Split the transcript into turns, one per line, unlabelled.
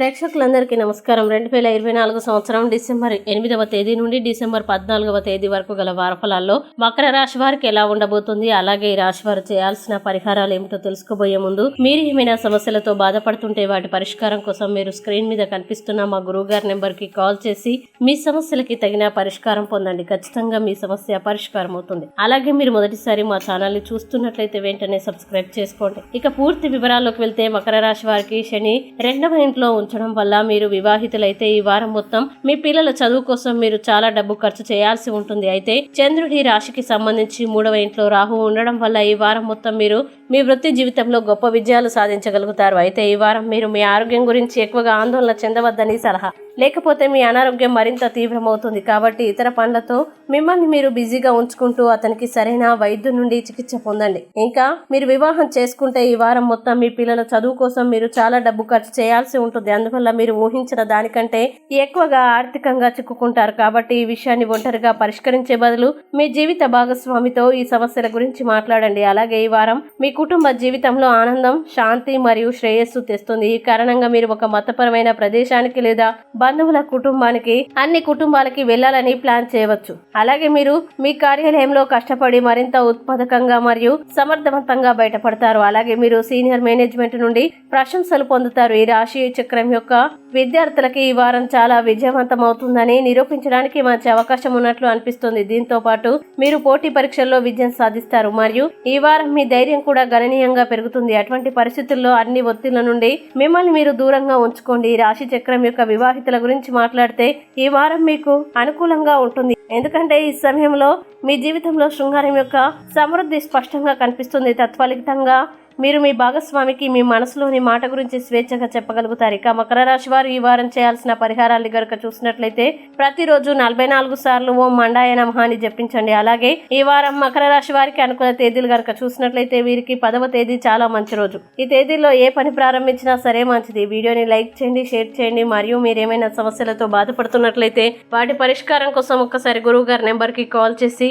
ప్రేక్షకులందరికీ నమస్కారం. రెండు వేల ఇరవై నాలుగు సంవత్సరం డిసెంబర్ ఎనిమిదవ తేదీ నుండి డిసెంబర్ పద్నాలుగవ తేదీ వరకు గల వారఫలాల్లో మకర రాశి వారికి ఎలా ఉండబోతుంది అలాగే ఈ రాశి వారు చేయాల్సిన పరిహారాలు ఏమిటో తెలుసుకోబోయే ముందు మీరు ఏమైనా సమస్యలతో బాధపడుతుంటే వాటి పరిష్కారం కోసం మీరు స్క్రీన్ మీద కనిపిస్తున్న మా గురువు గారి నెంబర్కి కాల్ చేసి మీ సమస్యలకి తగిన పరిష్కారం పొందండి. ఖచ్చితంగా మీ సమస్య పరిష్కారం అవుతుంది. అలాగే మీరు మొదటిసారి మా ఛానల్ని చూస్తున్నట్లయితే వెంటనే సబ్స్క్రైబ్ చేసుకోండి. ఇక పూర్తి వివరాల్లోకి వెళ్తే మకర రాశి వారికి శని రెండవ ఇంట్లో ఉంచడం వల్ల మీరు వివాహితులైతే ఈ వారం మొత్తం మీ పిల్లల చదువు కోసం మీరు చాలా డబ్బు ఖర్చు చేయాల్సి ఉంటుంది. అయితే చంద్రుడి రాశికి సంబంధించి మూడవ ఇంట్లో రాహు ఉండడం వల్ల ఈ వారం మొత్తం మీరు మీ వృత్తి జీవితంలో గొప్ప విజయాలు సాధించగలుగుతారు. అయితే ఈ వారం మీరు మీ ఆరోగ్యం గురించి ఎక్కువగా ఆందోళన చెందవద్దని సలహా. లేకపోతే మీ అనారోగ్యం మరింత తీవ్రమవుతుంది కాబట్టి ఇతర పనులతో మిమ్మల్ని మీరు బిజీగా ఉంచుకుంటూ అతనికి సరైన వైద్యు నుండి చికిత్స పొందండి. ఇంకా మీరు వివాహం చేసుకుంటే ఈ వారం మొత్తం మీ పిల్లల చదువు కోసం మీరు చాలా డబ్బు ఖర్చు చేయాల్సి ఉంటుంది. అందువల్ల మీరు ఊహించిన దానికంటే ఎక్కువగా ఆర్థికంగా చిక్కుకుంటారు కాబట్టి ఈ విషయాన్ని ఒంటరిగా పరిష్కరించే బదులు మీ జీవిత భాగస్వామితో ఈ సమస్యల గురించి మాట్లాడండి. అలాగే ఈ వారం మీ కుటుంబ జీవితంలో ఆనందం శాంతి మరియు శ్రేయస్సు తెస్తుంది. ఈ కారణంగా మీరు ఒక మతపరమైన ప్రదేశానికి లేదా బంధువుల కుటుంబానికి అన్ని కుటుంబాలకి వెళ్ళాలని ప్లాన్ చేయవచ్చు. అలాగే మీరు మీ కార్యాలయంలో కష్టపడి మరింత ఉత్పాదకంగా మరియు సమర్థవంతంగా బయటపడతారు. అలాగే మీరు సీనియర్ మేనేజ్మెంట్ నుండి ప్రశంసలు పొందుతారు. ఈ రాశి చక్రం యొక్క విద్యార్థులకి ఈ వారం చాలా విజయవంతం అవుతుందని నిరూపించడానికి మంచి అవకాశం ఉన్నట్లు అనిపిస్తుంది. దీంతో పాటు మీరు పోటీ పరీక్షల్లో విజయం సాధిస్తారు. మరియు ఈ వారం మీ ధైర్యం కూడా గణనీయంగా పెరుగుతుంది. అటువంటి పరిస్థితుల్లో అన్ని ఒత్తిళ్ళ నుండి మిమ్మల్ని మీరు దూరంగా ఉంచుకోండి. రాశి చక్రం యొక్క వివాహితుల గురించి మాట్లాడితే ఈ వారం మీకు అనుకూలంగా ఉంటుంది. ఎందుకంటే ఈ సమయంలో మీ జీవితంలో శృంగారం యొక్క సమృద్ధి స్పష్టంగా కనిపిస్తుంది. తత్ఫలితంగా మీరు మీ భాగస్వామికి మీ మనసులోని మాట గురించి స్వేచ్ఛగా చెప్పగలుగుతారు. ఇక మకర రాశి వారు ఈ వారం చేయాల్సిన పరిహారాలు గనుక చూసినట్లయితే ప్రతిరోజు నలభై నాలుగు సార్లు ఓం మండాయ నమః అని జపించండి. అలాగే ఈ వారం మకర రాశి వారికి అనుకున్న తేదీలు గనుక చూసినట్లయితే వీరికి పదవ తేదీ చాలా మంచి రోజు. ఈ తేదీలో ఏ పని ప్రారంభించినా సరే మంచిది. వీడియోని లైక్ చేయండి షేర్ చేయండి. మరియు మీరు ఏమైనా సమస్యలతో బాధపడుతున్నట్లయితే వాటి పరిష్కారం కోసం ఒక్కసారి గురువు గారి నెంబర్కి కాల్ చేసి